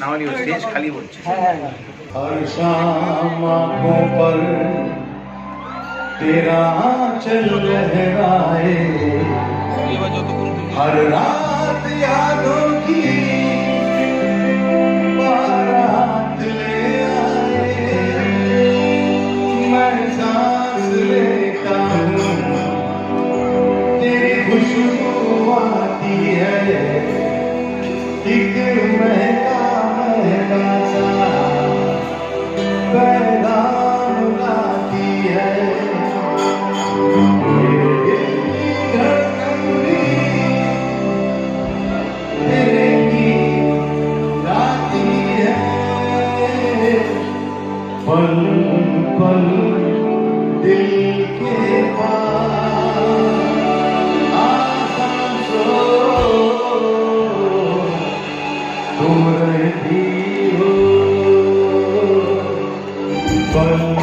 নাওয়ালি stage খালি বলছে पर तेरा चल लहराए हर रात यादों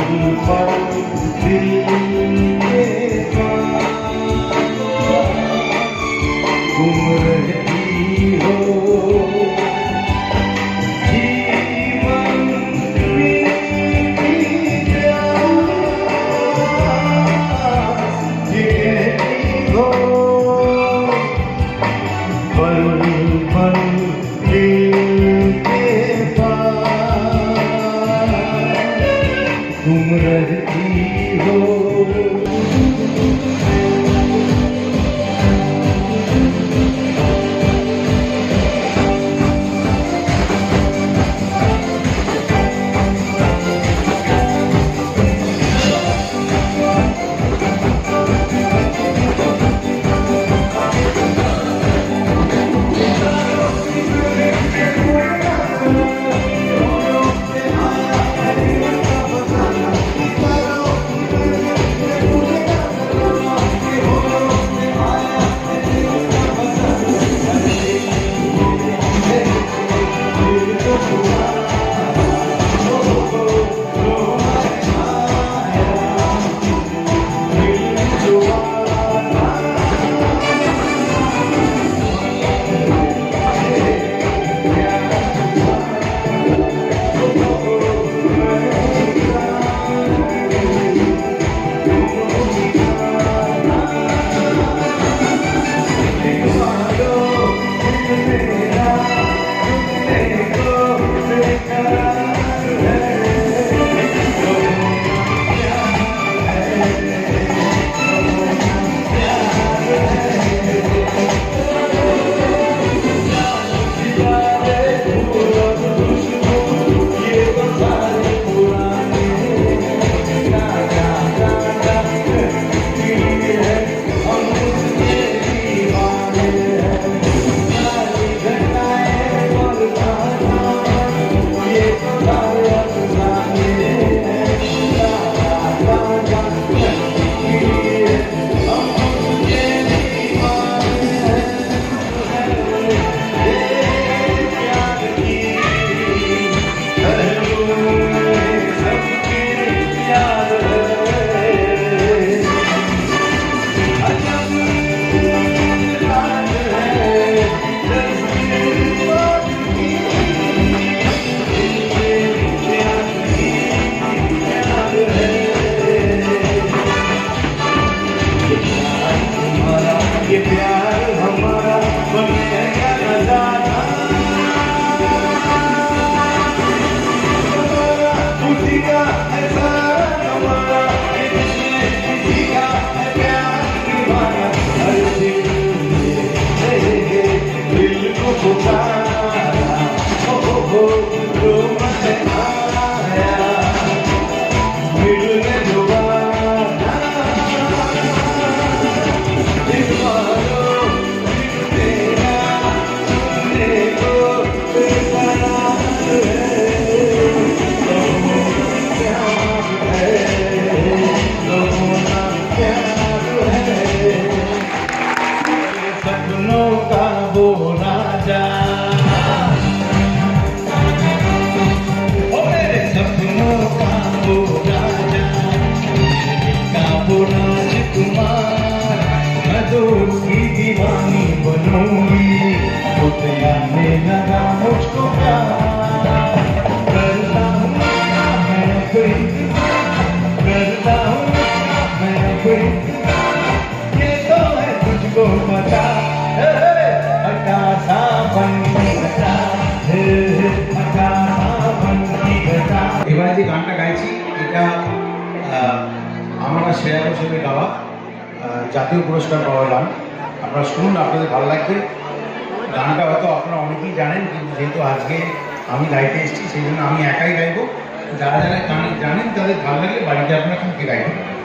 Yeah. Oh will জাতীয় পুরস্কার পাওয়ালাম আপনারা শুনুন, আপনাদের ভালো লাগবে। গানটা হয়তো আপনারা অনেকেই জানেন, কিন্তু যেহেতু আজকে আমি গাইতে এসেছি, সেই জন্য আমি একাই গাইব। যারা যারা গান জানেন, তাদের ভালো লাগলে বাড়িতে আপনারা কিন্তু গাইতে পারেন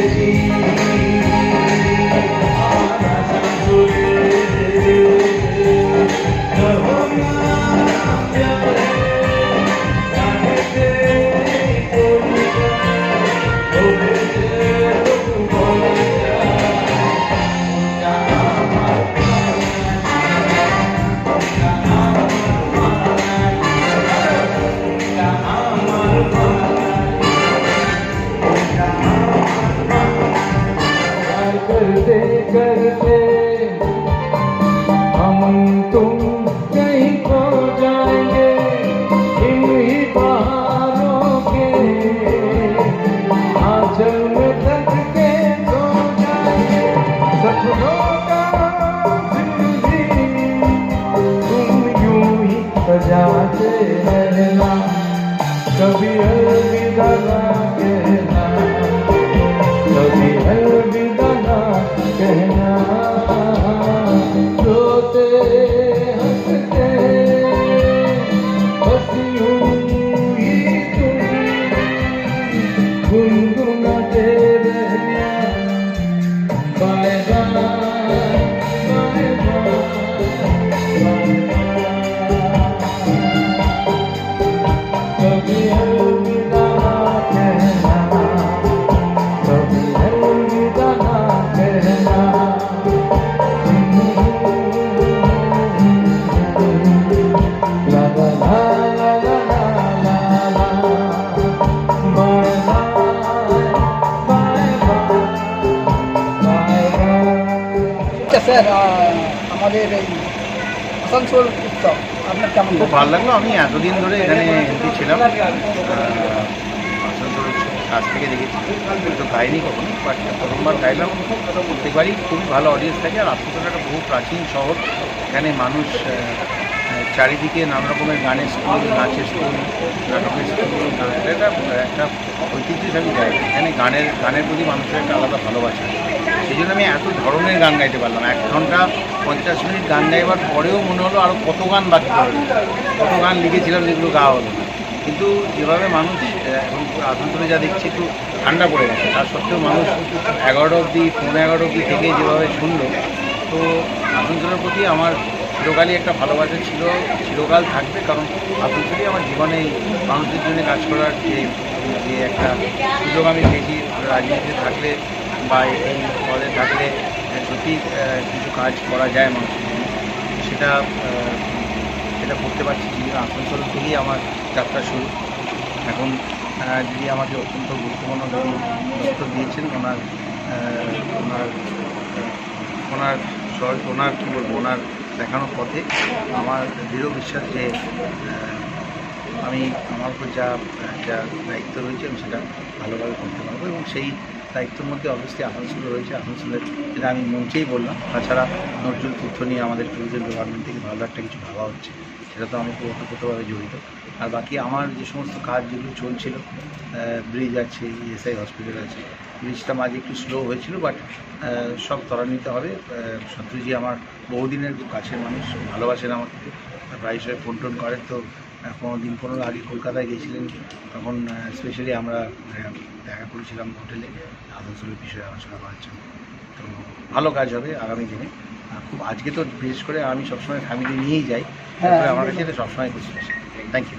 perdi. you. আসানসোল উৎসব আপনার কেমন খুব ভালো লাগল আমি এতদিন ধরে এখানে এমপি ছিলাম আসানসোল কাছ থেকে দেখেছি। তো গাইনি কখনো বাট প্রথমবার গাইলাম। প্রত্যেকবারই খুবই ভালো অডিয়েন্স থাকে আর আসানসোল একটা বহু প্রাচীন শহর। এখানে মানুষ চারিদিকে নানা রকমের গানের স্কুল নাচের স্কুল নাটকের স্কুল একটা ঐতিহ্যশালী জায়গা এখানে গানের গানের প্রতি মানুষের একটা আলাদা ভালোবাসা। সেই জন্য আমি এত ধরনের গান গাইতে পারলাম এক ঘণ্টা পঞ্চাশ মিনিট গান গাইবার পরেও মনে হলো আরও কত গান বাকি পড়ে কত গান লিখেছিলাম যেগুলো গাওয়া হলো কিন্তু যেভাবে মানুষ এখন আসানসোলে যা দেখছি একটু ঠান্ডা পড়ে গেছে। তার সত্ত্বেও মানুষ এগারোটা অবধি, পৌনে এগারোটা অবধি থেকে যেভাবে শুনলো, তো আসানসোলের প্রতি আমার চিরকালই একটা ভালোবাসা ছিল, চিরকাল থাকবে, কারণ আসানসোলই আমার জীবনে এই মানুষদের জন্য কাজ করার যে যে একটা সুযোগ আমি পেয়েছি রাজনীতিতে থাকলে বা এই পদে থাকলে সত্যি কিছু কাজ করা যায় মানুষের জন্য। সেটা সেটা করতে পারছি দিদি আসানসোল থেকেই আমার যাত্রা শুরু। এখন দিদি আমাকে অত্যন্ত গুরুত্বপূর্ণ দপ্তর দিয়েছেন, ওনার ওনার ওনার ওনার, কী বলব, ওনার দেখানো পথে আমার দৃঢ় বিশ্বাস যে আমি আমার উপর যা যা দায়িত্ব রয়েছে, আমি সেটা ভালোভাবে করতে পারব এবং সেই দায়িত্বের মধ্যে অবশ্যই আসানসোল রয়েছে। আসানসোলের যেটা আমি মঞ্চেই বললাম। তাছাড়া নজরুল তথ্য নিয়ে আমাদের ট্যুরিজম ডিপার্টমেন্ট থেকে ভালো একটা কিছু ভাবা হচ্ছে। সেটা তো আমি ওতপ্রোতভাবে জড়িত। আর বাকি আমার যে সমস্ত কাজ যেগুলো চলছিল ব্রিজ আছে ইএসআই হসপিটাল আছে ব্রিজটা মাঝে একটু স্লো হয়েছিল বাট সব ত্বরান্বিত হবে। শত্রুজি আমার বহুদিনের খুব কাছের মানুষ, ভালোবাসেন আমাকে। প্রায়শই ফোন টোন করেন। তো পনেরো দিন, পনেরো আগে কলকাতায় গিয়েছিলেন। তখন স্পেশালি আমরা দেখা করেছিলাম হোটেলে আসানসোলের বিষয়ে আলোচনা করার জন্য। তো ভালো কাজ হবে আগামী দিনে। খুব আজকে তো বিশেষ করে আমি সবসময় ফ্যামিলি নিয়েই যাই। তারপরে আমার কাছে এটা সবসময় খুশি থ্যাংক ইউ